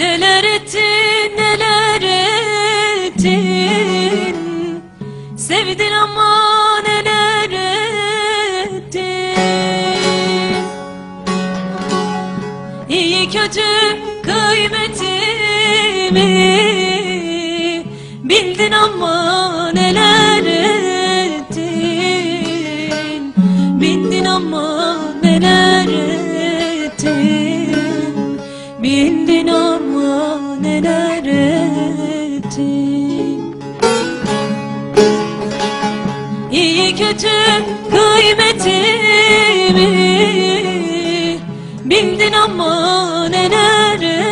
Neler ettin neler ettin Sevdin ama neler ettin İyi kötü kıymetimi Bildin ama neler ettin? Bildin ama neler Bildin ama neler ettin? İyi kötü kıymetimi Bildin ama neler ettin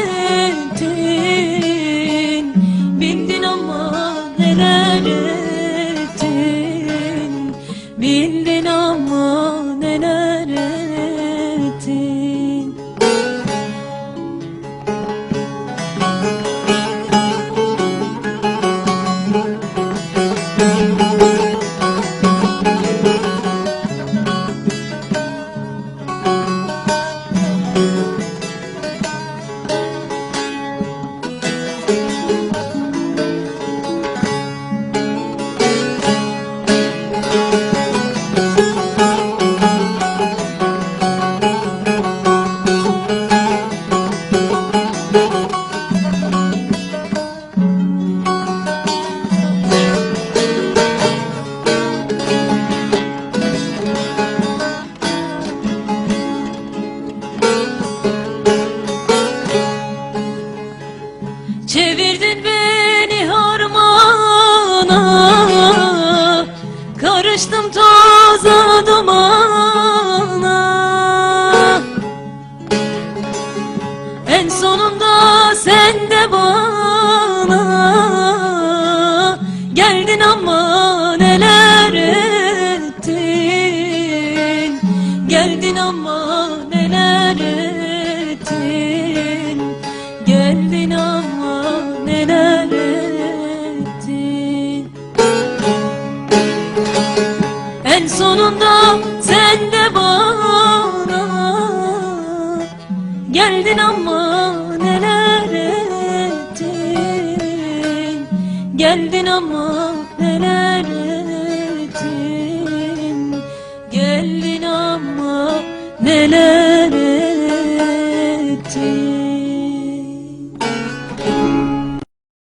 না Sonunda sen de bana Geldin ama neler ettin? Geldin ama neler ettin? Geldin ama neler